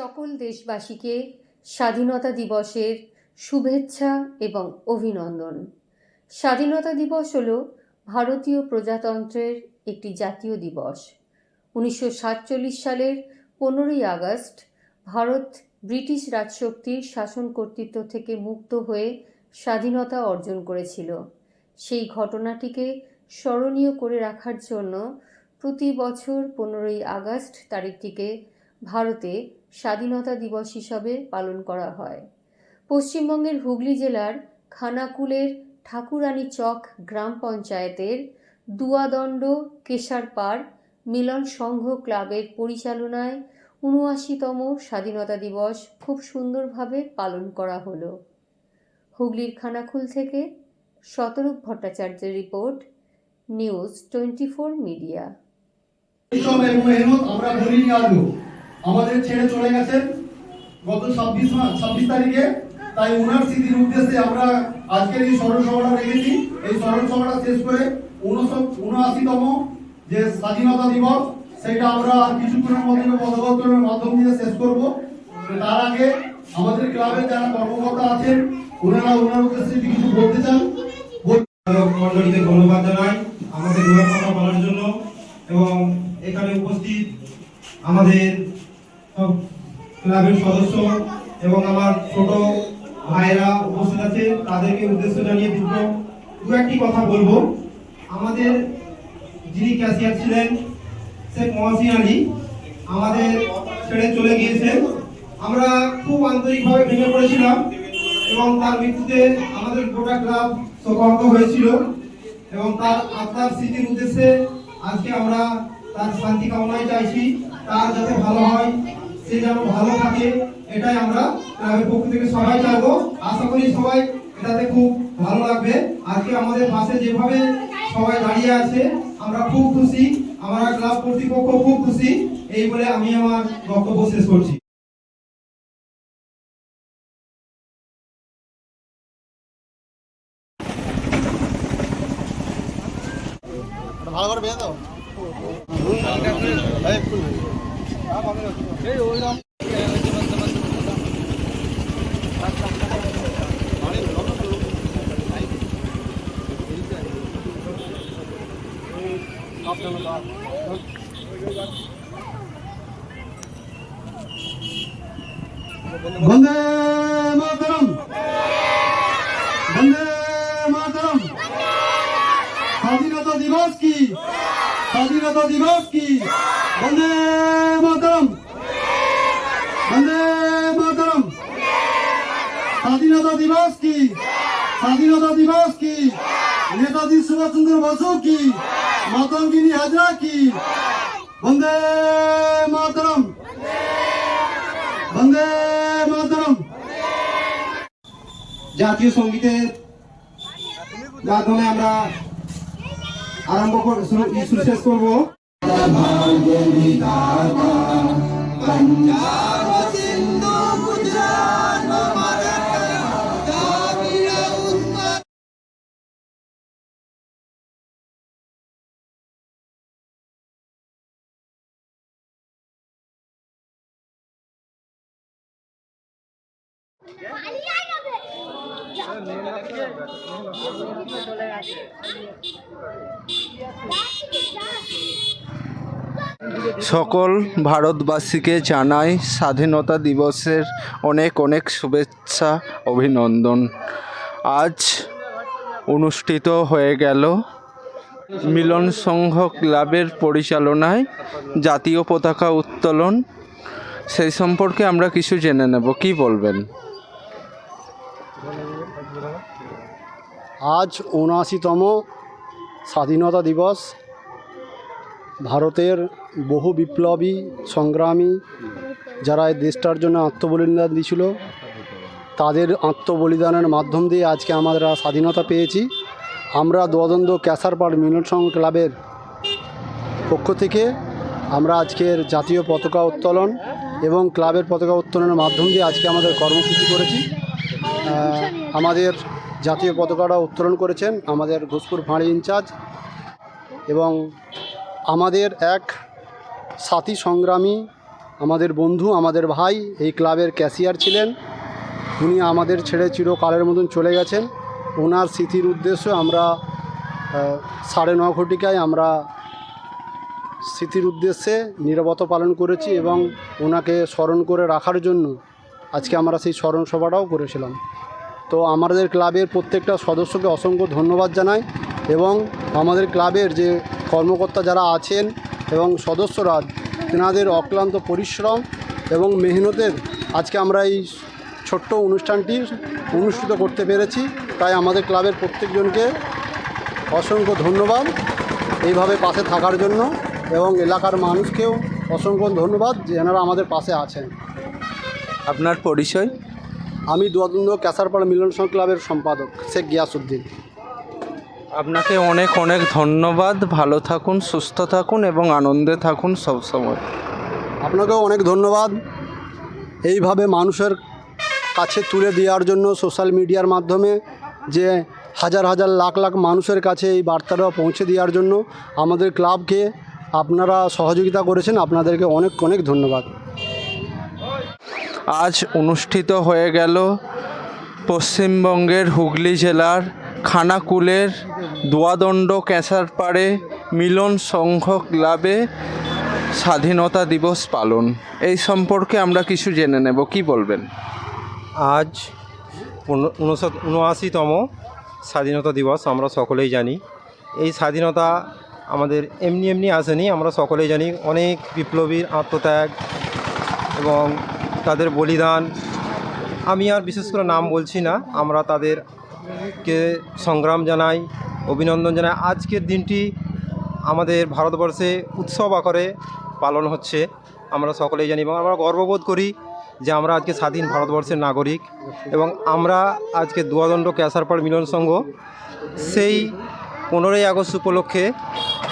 সকল দেশবাসীকে স্বাধীনতা দিবসের শুভেচ্ছা এবং অভিনন্দন। স্বাধীনতা দিবস হল ভারতীয় প্রজাতন্ত্রের একটি জাতীয় দিবস। উনিশশো সাতচল্লিশ সালের পনেরোই আগস্ট ভারত ব্রিটিশ রাজশক্তির শাসন কর্তৃত্ব থেকে মুক্ত হয়ে স্বাধীনতা অর্জন করেছিল। সেই ঘটনাটিকে স্মরণীয় করে রাখার জন্য প্রতি বছর পনেরোই আগস্ট তারিখটিকে ভারতে স্বাধীনতা দিবস হিসাবে পালন করা হয়। পশ্চিমবঙ্গের হুগলি জেলার খানাকুলের ঠাকুরানী চক গ্রাম পঞ্চায়েতের দুয়াদণ্ড কেশারপাড় মিলন সংঘ ক্লাবের পরিচালনায় উনআশিতম স্বাধীনতা দিবস খুব সুন্দরভাবে পালন করা হলো। হুগলির খানাকুল থেকে শতরূপ ভট্টাচার্যের report, news twenty four media আমাদের ছেড়ে চলে গেছেন গত ছাব্বিশ ছাব্বিশ তারিখে। তাই ওনার স্মৃতির উদ্দেশ্যে আমরা আজকের এই স্মরণ সভাটা রেখেছি। এই স্মরণ সভাটা শেষ করে উনআশিতম যে স্বাধীনতা দিবস, সেটা আমরা আর কিছুক্ষণের মধ্যে পদবর্তনের মাধ্যম দিয়ে শেষ করব। তার আগে আমাদের ক্লাবের যারা কর্মকর্তা আছেন, ওনারা ওনার উদ্দেশ্যে কিছু বলতে চান। মন্ডলীকে ধন্যবাদ জানাই, আমাদের কথা বলার জন্য। এবং এখানে উপস্থিত আমাদের ক্লাবের সদস্য এবং আমার ছোট ভাইরা উপস্থিত আছে, তাদেরকে উদ্দেশ্য জানিয়ে দুটো দু একটি কথা বলব। আমাদের যিনি ক্যাশিয়ার ছিলেন, শেখ মহাসিন আলী, আমাদের ছেড়ে চলে গিয়েছেন। আমরা খুব আন্তরিকভাবে ভেঙে পড়েছিলাম এবং তার মৃত্যুতে আমাদের গোটা ক্লাব শোকাহত হয়েছিল এবং তার আত্মার স্মৃতির উদ্দেশ্যে আজকে আমরা তার শান্তি কামনায় চাইছি। তার যাতে ভালো হয় সে যেন ভালো থাকে, এটাই আমরা ক্লাবের পক্ষ থেকে সবাই চাইব আশা করি সবাই এটাতে খুব ভালো লাগবে। আজকে আমাদের পাশে যেভাবে সবাই দাঁড়িয়ে আছে, আমরা খুব খুশি। আমরা ক্লাব কর্তৃপক্ষ খুব খুশি। এই বলে আমি আমার বক্তব্য শেষ করছি। ভালো করে বেঁধে দাও। Cái gì? স্বাধীনতা দিবস কি? বন্দে মাতরম। বন্দে মাতরম। স্বাধীনতা দিবস কি? স্বাধীনতা দিবস কি? নেতাজি সুভাষচন্দ্র বসু কি? মাতঙ্গিনী হাজরা কি? বন্দে মাতরম। বন্দে মাতরম। জাতীয় সঙ্গীতের মাধ্যমে আমরা আরম্ভ শুরু শেষ করব। সকল ভারতবাসীকে জানাই স্বাধীনতা দিবসের অনেক অনেক শুভেচ্ছা, অভিনন্দন। আজ অনুষ্ঠিত হয়ে গেল মিলন সংঘ ক্লাবের পরিচালনায় জাতীয় পতাকা উত্তোলন। সেই সম্পর্কে আমরা কিছু জেনে নেব। কি বলবেন? আজ উনআশিতম স্বাধীনতা দিবস। ভারতের বহু বিপ্লবী, সংগ্রামী যারা এই দেশটার জন্য আত্মবলিদান দিয়েছিল, তাদের আত্মবলিদানের মাধ্যম দিয়ে আজকে আমরা স্বাধীনতা পেয়েছি। আমরা দোয়াদন্দ ক্যাসারপাড় মিলন সংঘ ক্লাবের পক্ষ থেকে আমরা আজকের জাতীয় পতাকা উত্তোলন এবং ক্লাবের পতাকা উত্তোলনের মাধ্যম দিয়ে আজকে আমাদের কর্মসূচি করেছি। আমাদের জাতীয় পতাকাটা উত্তোলন করেছেন আমাদের ঘোষপুর ফাঁড়ি ইনচার্জ এবং আমাদের এক সাথী সংগ্রামী, আমাদের বন্ধু, আমাদের ভাই, এই ক্লাবের ক্যাশিয়ার ছিলেন। উনি আমাদের ছেড়ে চিরকালের মতন চলে গেছেন। ওনার স্মৃতির উদ্দেশ্যে আমরা সাড়ে ন ঘটিকায় আমরা স্মৃতির উদ্দেশ্যে নিরবতা পালন করেছি এবং ওনাকে স্মরণ করে রাখার জন্য আজকে আমরা সেই স্মরণ সভাটাও করেছিলাম। তো আমাদের ক্লাবের প্রত্যেকটা সদস্যকে অসংখ্য ধন্যবাদ জানাই এবং আমাদের ক্লাবের যে কর্মকর্তা যারা আছেন এবং সদস্যরা, তেনাদের অক্লান্ত পরিশ্রম এবং মেহনতের আজকে আমরা এই ছোট্ট অনুষ্ঠানটি অনুষ্ঠিত করতে পেরেছি। তাই আমাদের ক্লাবের প্রত্যেকজনকে অসংখ্য ধন্যবাদ এইভাবে পাশে থাকার জন্য এবং এলাকার মানুষকেও অসংখ্য ধন্যবাদ যে এনারা আমাদের পাশে আছেন। আপনার পরিচয়? আমি দুয়াদন্দ ক্যাসারপাড়া মিলন সংঘ ক্লাবের সম্পাদক শেখ গিয়াসুদ্দিন আপনাকে অনেক অনেক ধন্যবাদ। ভালো থাকুন সুস্থ থাকুন এবং আনন্দে থাকুন সবসময় আপনাকেও অনেক ধন্যবাদ। এইভাবে মানুষের কাছে তুলে দেওয়ার জন্য সোশ্যাল মিডিয়ার মাধ্যমে যে হাজার হাজার লাখ লাখ মানুষের কাছে এই বার্তাটা পৌঁছে দেওয়ার জন্য আমাদের ক্লাবকে আপনারা সহযোগিতা করেছেন আপনাদেরকে অনেক অনেক ধন্যবাদ। আজ অনুষ্ঠিত হয়ে গেল পশ্চিমবঙ্গের হুগলি জেলার খানাকুলের দোয়াদণ্ড ক্যাসারপাড়ে মিলন সংঘ ক্লাবে স্বাধীনতা দিবস পালন। এই সম্পর্কে আমরা কিছু জেনে নেব। কি বলবেন? আজ উন- উনআশিতম স্বাধীনতা দিবস, আমরা সকলেই জানি। এই স্বাধীনতা আমাদের এমনি এমনি আসেনি, আমরা সকলেই জানি। অনেক বিপ্লবীর আত্মত্যাগ এবং তাদের বলিদান। আমি আর বিশেষ করে নাম বলছি না, আমরা তাদেরকে সংগ্রাম জানাই, অভিনন্দন জানাই। আজকের দিনটি আমাদের ভারতবর্ষে উৎসব আকারে পালন হচ্ছে, আমরা সকলেই জানি এবং আমরা গর্ববোধ করি যে আমরা আজকে স্বাধীন ভারতবর্ষের নাগরিক এবং আমরা আজকে দুয়াদণ্ড ক্যাসারপাড় মিলন সংঘ সেই পনেরোই আগস্ট উপলক্ষে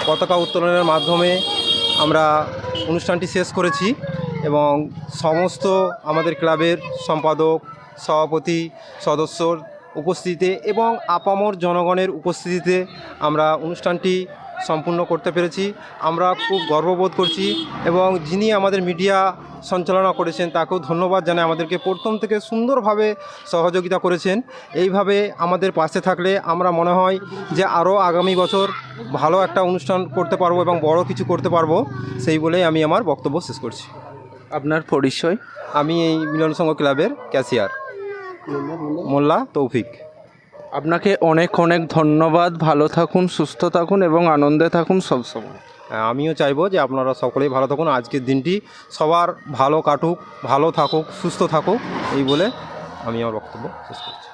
পতাকা উত্তোলনের মাধ্যমে আমরা অনুষ্ঠানটি শেষ করেছি। এবং সমস্ত আমাদের ক্লাবের সম্পাদক, সভাপতি, সদস্যর উপস্থিতিতে এবং আপামর জনগণের উপস্থিতিতে আমরা অনুষ্ঠানটি সম্পূর্ণ করতে পেরেছি। আমরা খুব গর্ববোধ করছি এবং যিনি আমাদের মিডিয়া সঞ্চালনা করেছেন তাকেও ধন্যবাদ জানাই। আমাদেরকে প্রথম থেকে সুন্দরভাবে সহযোগিতা করেছেন। এইভাবে আমাদের পাশে থাকলে আমরা মনে হয় যে আরও আগামী বছর ভালো একটা অনুষ্ঠান করতে পারব এবং বড় কিছু করতে পারব। সেই বলেই আমি আমার বক্তব্য শেষ করছি। আপনার পরিচয়? আমি এই মিলন সংঘ ক্লাবের ক্যাশিয়ার। মোল্লা তৌফিক। আপনাকে অনেক অনেক ধন্যবাদ। ভালো থাকুন সুস্থ থাকুন এবং আনন্দে থাকুন সবসময় হ্যাঁ, আমিও চাইব যে আপনারা সকলেই ভালো থাকুন। আজকের দিনটি সবার ভালো কাটুক ভালো থাকুক সুস্থ থাকুক এই বলে আমি আমার বক্তব্য শেষ করছি।